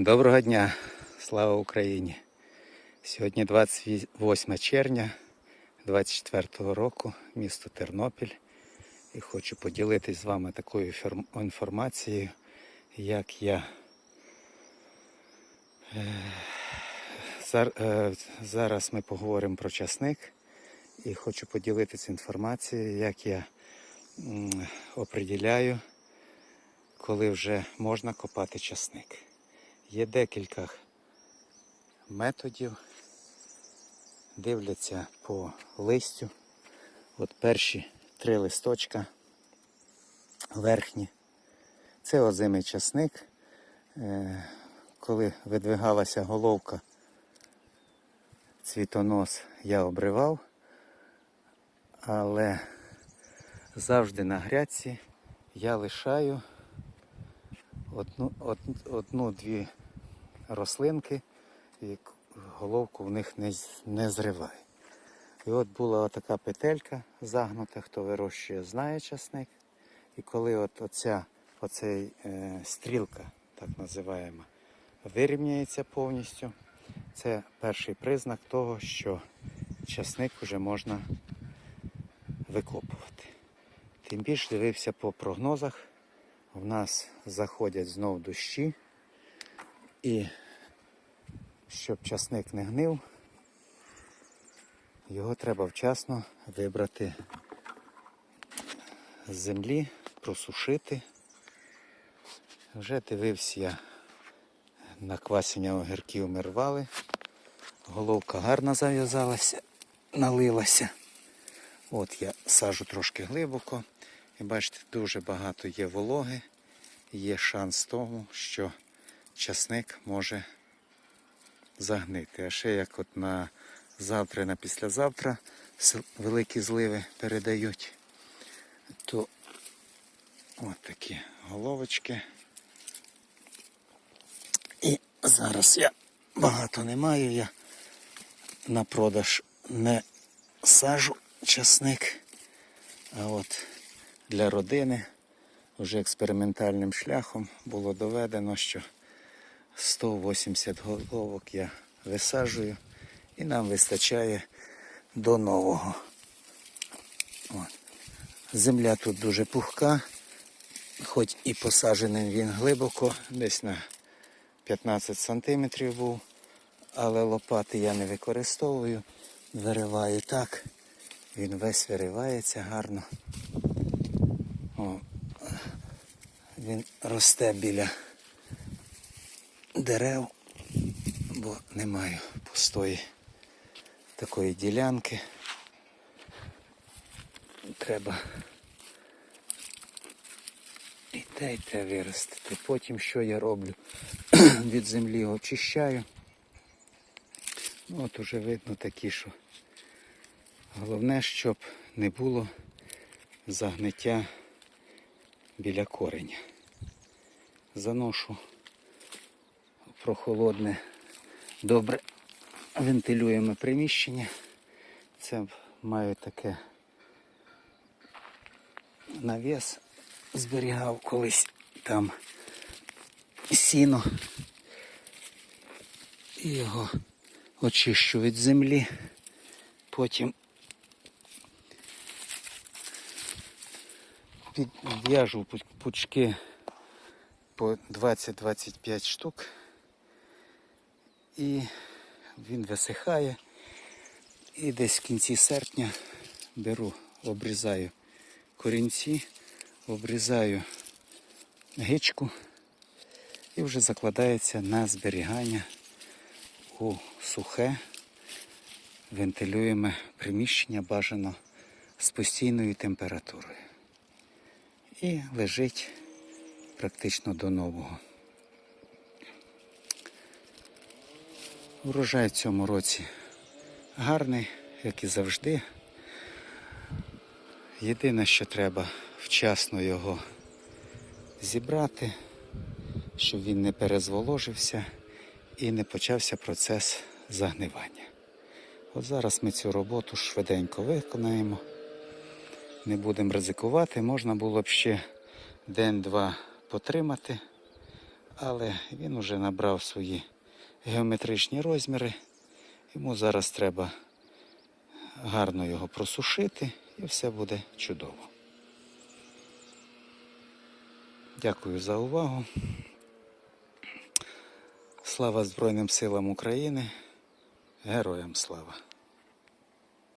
Доброго дня, слава Україні! Сьогодні 28 червня 24 року, місто Тернопіль. І хочу поділитись з вами такою інформацією, як я е, е, зараз ми поговоримо про часник. І хочу поділитися інформацією, як я оприділяю, коли вже можна копати часник. Є декілька методів. Дивляться по листю. От перші три листочка верхні. Це озимий часник. Е, Коли видвигалася головка, цвітонос я обривав, але завжди на грядці я лишаю одну-дві рослинки, і головку в них не, не зриваю. І от була така петелька загнута, хто вирощує, знає часник. І коли от оця оцей, е, стрілка, так називаємо, вирівняється повністю, це перший признак того, що часник вже можна викопувати. Тим більше дивився по прогнозах, в нас заходять знов дощі, і щоб часник не гнив, його треба вчасно вибрати з землі, просушити. Вже дивився я на квасення огірків ми рвали. Головка гарно зав'язалася, налилася. От я сажу трошки глибоко. І бачите, дуже багато є вологи. Є шанс тому, що часник може загнити. А ще як от на завтра на післязавтра великі зливи передають, то от такі головочки. І зараз я багато не маю, я на продаж не сажу часник, а от для родини вже експериментальним шляхом було доведено, що 180 головок я висаджую і нам вистачає до нового. От. Земля тут дуже пухка, хоч і посаджений він глибоко, десь на 15 сантиметрів був, але лопати я не використовую, вириваю так, він весь виривається гарно. Він росте біля дерев, бо не маю пустої такої ділянки. Треба і те, і те виростити. Потім що я роблю? Від землі очищаю. Ну, от уже видно такі, що головне, щоб не було загниття біля кореня. Заношу прохолодне, добре вентилюємо приміщення. Це маю таке навіс, зберігав колись там сіно. І його очищу від землі. Потім підв'яжу пучки по 20-25 штук. І він висихає. І десь в кінці серпня беру, обрізаю корінці, обрізаю гичку і вже закладається на зберігання у сухе вентилюємо приміщення бажано з постійною температурою. І лежить практично до нового. Урожай в цьому році гарний, як і завжди. Єдине, що треба вчасно його зібрати, щоб він не перезволожився і не почався процес загнивання. От зараз ми цю роботу швиденько виконаємо. Не будемо ризикувати. Можна було б ще день-два потримати, але він уже набрав свої геометричні розміри. Йому зараз треба гарно його просушити і все буде чудово. Дякую за увагу. Слава Збройним силам України. Героям слава!